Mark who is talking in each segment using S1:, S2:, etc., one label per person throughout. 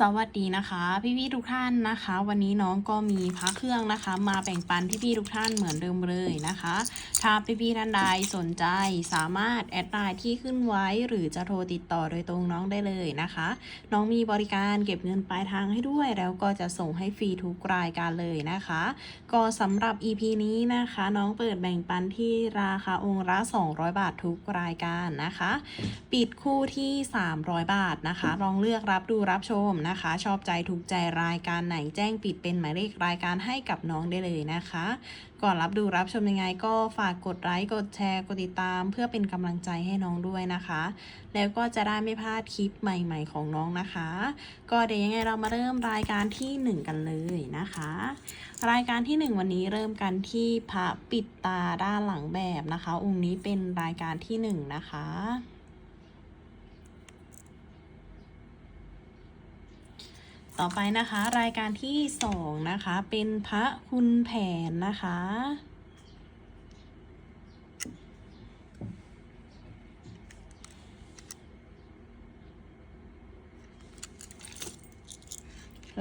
S1: สวัสดีนะคะ พี่ๆทุกท่านนะคะ วันนี้น้องก็มีพระเครื่องนะคะ มาแบ่งปันพี่ๆทุกท่านเหมือนเดิมเลยนะคะ ถ้าพี่ๆท่านใดสนใจสามารถแอดไลน์ที่ขึ้นไว้หรือจะโทรติดต่อโดยตรงน้องได้เลยนะคะ น้องมีบริการเก็บเงินปลายทางให้ด้วย แล้วก็จะส่งให้ฟรีทุกรายการเลยนะคะ ก็สำหรับ EP นี้นะคะ น้องเปิดแบ่งปันที่ราคาองค์ละ200 บาททุกรายการนะคะ ปิดคู่ที่ 300 บาทนะคะลองเลือกรับดูรับชมนะคะ ชอบใจถูกใจรายการไหนแจ้งปิดเป็นหมายเลขรายการให้กับน้องได้เลยนะคะ ก่อนรับดูรับชมยังไงก็ฝากกดไลค์กดแชร์กดติดตาม เพื่อเป็นกำลังใจให้น้องด้วยนะคะ แล้วก็จะได้ไม่พลาดคลิปใหม่ ๆ ของน้องนะคะ ก็เดี๋ยวยังไงเรามาเริ่มรายการที่ 1 กันเลยนะคะ รายการที่ 1 วันนี้เริ่มกันที่พระปิดตาด้านหลังแบบนะคะ องค์นี้เป็นรายการที่ 1 นะคะ ต่อไปนะคะ รายการที่สองนะคะ เป็นพระคุณแผนนะคะ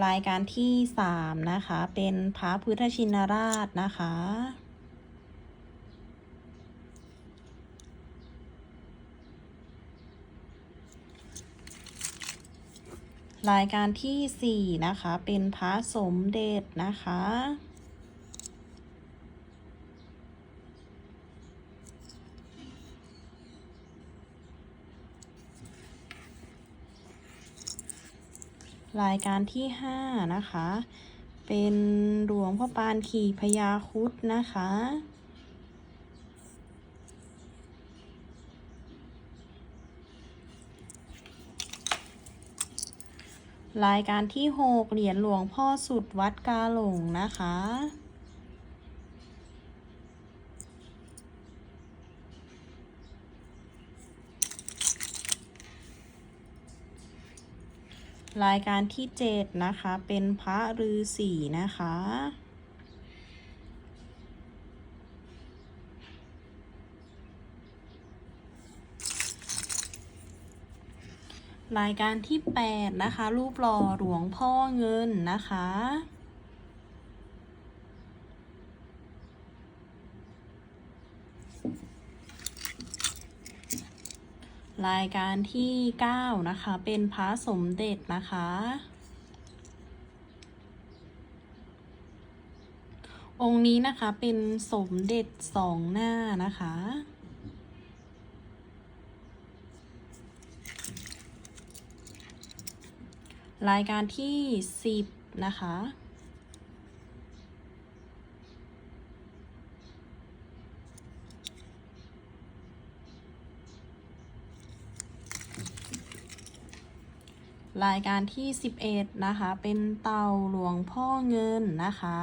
S1: รายการที่สามนะคะ เป็นพระพุทธชินราชนะคะ รายการที่สี่นะคะ เป็นพระสมเด็จนะคะ รายการที่ห้านะคะ เป็นหลวงพ่อปานขี่พญาคุดนะคะ รายการที่หกเหรียญหลวงพ่อสุดวัดกาหลงนะคะ รายการที่เจ็ดนะคะ เป็นพระฤาษีนะคะ รายการที่ 8 นะคะ รูปหล่อหลวงพ่อเงินนะคะ รายการที่ 9 นะคะ เป็นพระสมเด็จนะคะ องค์นี้นะคะเป็นสมเด็จสองหน้านะคะ รายการที่10นะคะ รายการที่11นะคะ เป็นเต่าหลวงพ่อเงินนะคะ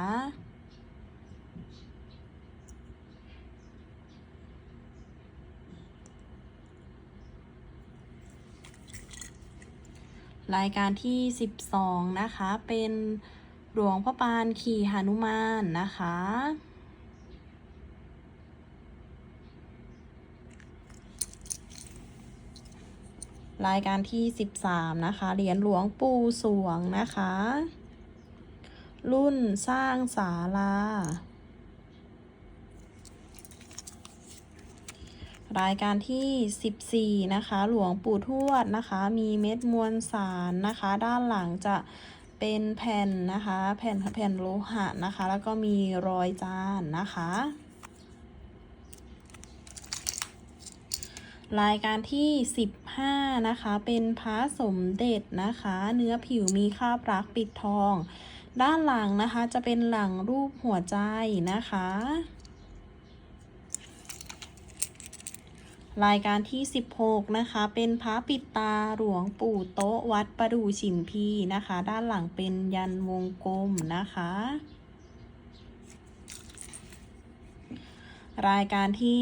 S1: รายการที่ 12 นะคะ เป็นหลวงพ่อปานขี่หนุมานนะคะ รายการที่ 13 นะคะ เหรียญหลวงปู่สวงนะคะ รุ่นสร้างศาลา รายการที่ 14 นะคะ หลวงปู่ทวดนะคะ มีเม็ดมวลสารนะคะ ด้านหลังจะเป็นแผ่นนะคะ แผ่นแผ่นโลหะนะคะ แล้วก็มีรอยจานนะคะ รายการที่ 15 นะคะ เป็นพระสมเด็จนะคะ เนื้อผิวมีคาบรักปิดทอง ด้านหลังนะคะจะเป็นหลังรูปหัวใจนะคะ รายการที่ 16 นะคะ เป็นพระปิดตาหลวงปู่โต๊ะวัดประดู่ฉิมพีนะคะ ด้านหลังเป็นยันวงกลมนะคะ รายการที่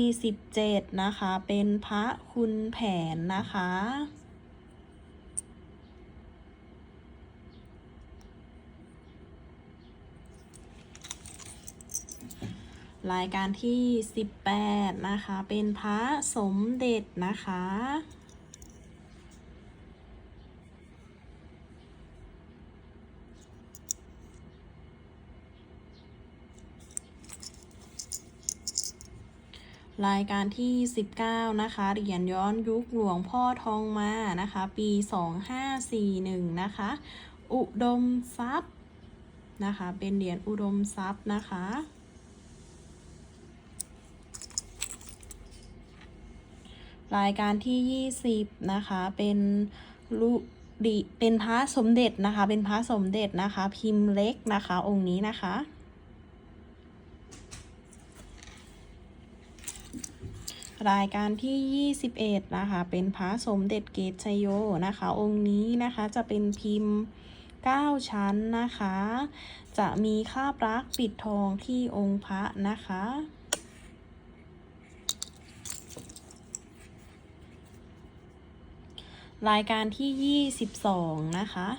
S1: 17 นะคะ เป็นพระคุณแผนนะคะ รายการที่ 18 นะคะ เป็นพระสมเด็จนะคะ รายการที่ 19 นะคะ เหรียญย้อนยุคหลวงพ่อทองมานะคะ ปี 2541 นะคะ อุดมทรัพย์นะคะ เป็นเหรียญอุดมทรัพย์นะคะ รายการที่ 20 นะคะ เป็นลุดิเป็นพระสมเด็จนะคะ เป็นพระสมเด็จนะคะ พิมพ์เล็กนะคะ องค์นี้นะคะ รายการที่ 21 นะคะ เป็นพระสมเด็จเกตชโยนะคะ องค์นี้นะคะจะเป็นพิมพ์ 9 ชั้นนะคะ จะมีคาบรักปิดทองที่องค์พระนะคะ รายการที่ 22 นะคะ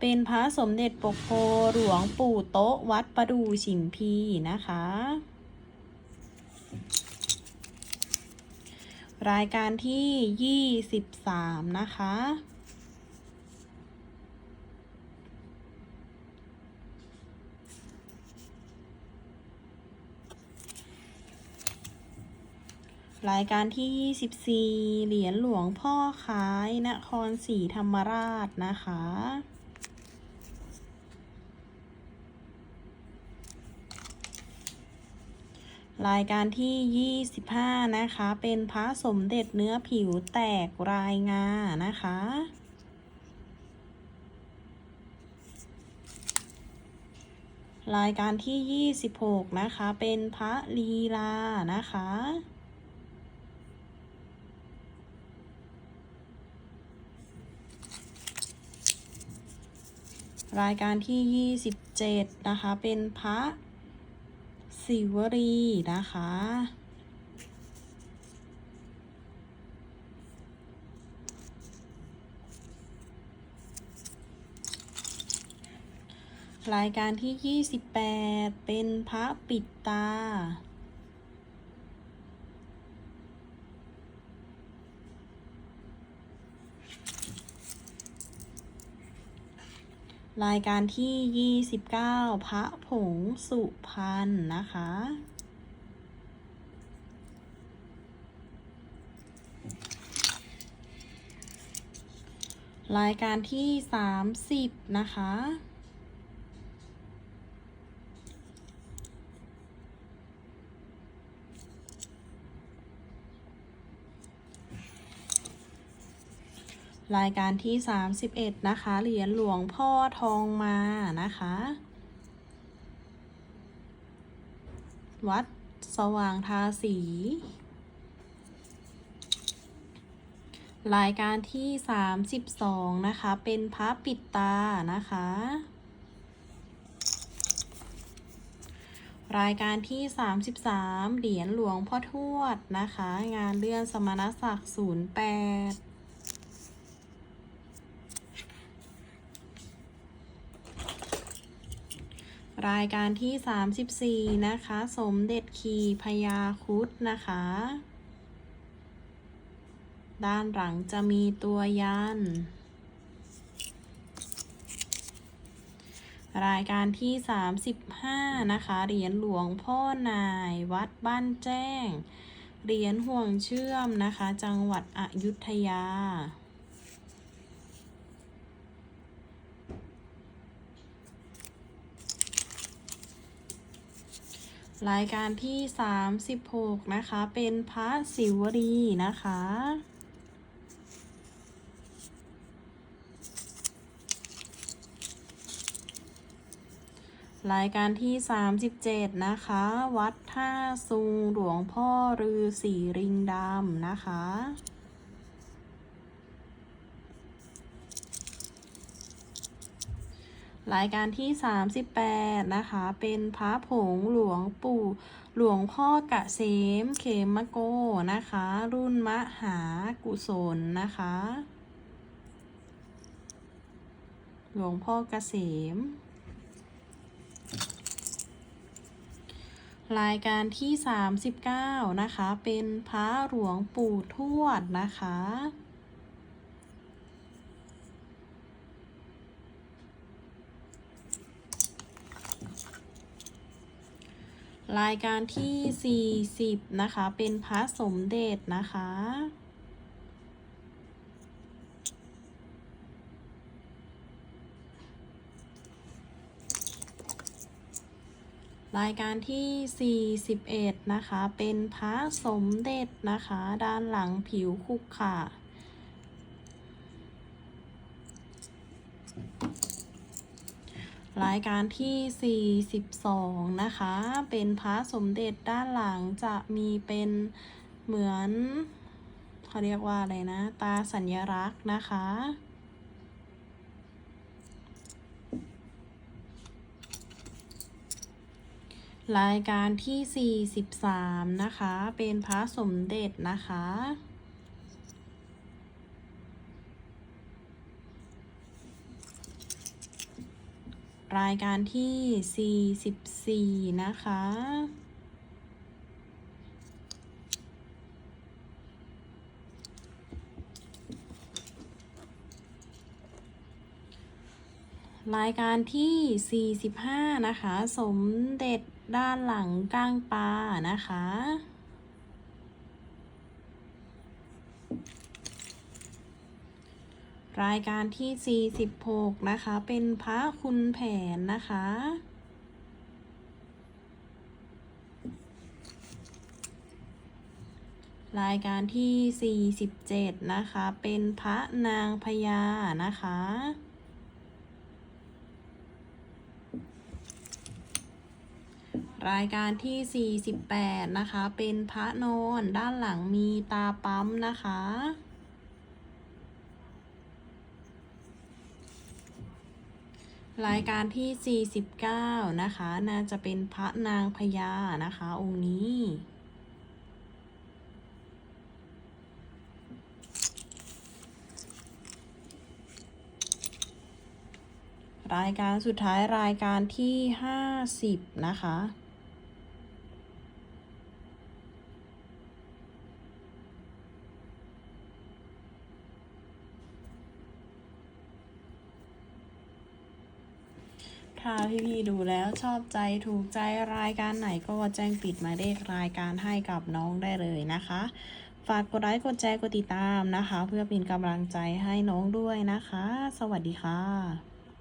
S1: เป็นพระสมเด็จปกโพหลวงปู่โต๊ะวัดประดูฉิมพีนะคะ รายการที่ 23 นะคะ รายการที่ 24 เหรียญหลวงพ่อคายนครศรีธรรมราชนะคะ รายการที่ 25 นะคะ เป็นพระสมเด็จเนื้อผิวแตกรายงานะคะรายการที่ 26 นะคะ เป็นพระลีลานะคะ รายการที่ 27 นะคะ เป็นพระศิวรีนะคะ รายการที่ 28 เป็นพระปิดตา รายการที่ 29 พระผงสุพรรณนะคะ รายการที่ 30 นะคะ รายการที่ 31 นะคะ เหรียญหลวงพ่อทองมานะคะ วัดสว่างทาสี รายการที่ 32 นะคะ เป็นพระปิดตานะคะ รายการที่ 33 เหรียญหลวงพ่อทวดนะคะ งานเลื่อนสมณศักดิ์ 08 รายการที่ 34 นะคะ สมเด็จคีพยาคุดนะคะ ด้านหลังจะมีตัวยัน รายการที่ 35 นะคะ เหรียญหลวงพ่อนายวัดบ้านแจ้ง เหรียญห่วงเชื่อมนะคะ จังหวัดอยุธยา รายการที่ 36 นะคะ เป็นพระศิวรีนะคะ รายการที่ 37 นะคะ วัดท่าซุงหลวงพ่อฤาษีริงดำนะคะ รายการที่ 38 นะคะ เป็นพระผงหลวงปู่หลวงพ่อกะเสมเขมโกนะคะ รุ่นมหากุศลนะคะ หลวงพ่อกเกษมรายการที่ 39 นะคะ เป็นพระหลวงปู่ทวดนะคะ รายการที่ 40 นะคะ เป็นพระสมเด็จนะคะ รายการที่ 41 นะคะ เป็นพระสมเด็จนะคะ ด้านหลังผิวคุกค่ะ รายการที่ 42 นะคะ เป็นพระสมเด็จด้านหลังจะมีเป็นเหมือนเขาเรียกว่าอะไรนะ ตาสัญลักษณ์นะคะ รายการที่ 43 นะคะ เป็นพระสมเด็จนะคะ รายการที่ 44 นะคะ รายการที่ 45 นะคะ สมเด็จด้านหลังก้างปลานะคะ รายการที่ 46 นะคะ เป็นพระคุณแผนนะคะ รายการที่ 47 นะคะ เป็นพระนางพญานะคะ รายการที่ 48 นะคะ เป็นพระนอนด้านหลังมีตาปั๊มนะคะ รายการที่ 49 นะคะ น่าจะเป็นพระนางพญานะคะ องค์นี้ รายการสุดท้ายรายการที่ 50 นะคะ ถ้าพี่ๆดูแล้วชอบใจถูกใจรายการไหนก็แจ้งปิดหมายเลขรายการให้กับน้องได้เลยนะคะ ฝากกดไลค์กดแชร์กดติดตามนะคะ เพื่อเป็นกำลังใจให้น้องด้วยนะคะ สวัสดีค่ะ